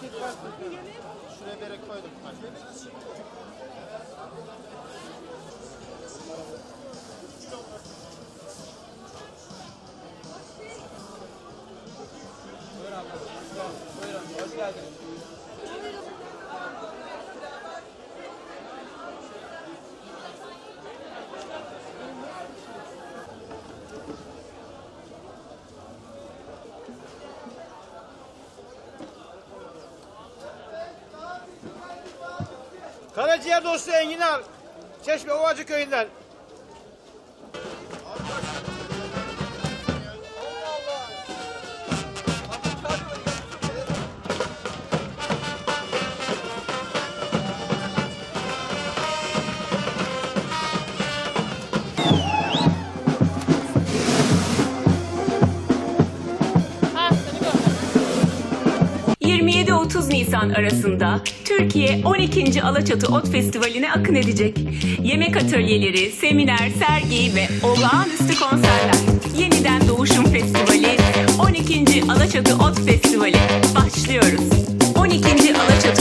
şey var. Şuraya bere koydum. Buyur abla. Buyurun. Hoş geldiniz. Karaciğer dostu Enginar. Çeşme Ovacı köyünden. 30 Nisan arasında Türkiye 12. Alaçatı Ot Festivali'ne akın edecek. Yemek atölyeleri, seminer, sergi ve olağanüstü konserler. Yeniden Doğuşum Festivali 12. Alaçatı Ot Festivali başlıyoruz. 12. Alaçatı